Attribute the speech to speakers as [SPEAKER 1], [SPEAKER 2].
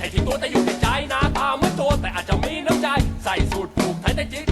[SPEAKER 1] ใช่ที่ตัวแต่อยู่ในใจหน้าตาเหมือนตัวแต่อาจจะมีน้ำใจ ใส่สูตรผูกไทยแต่จริง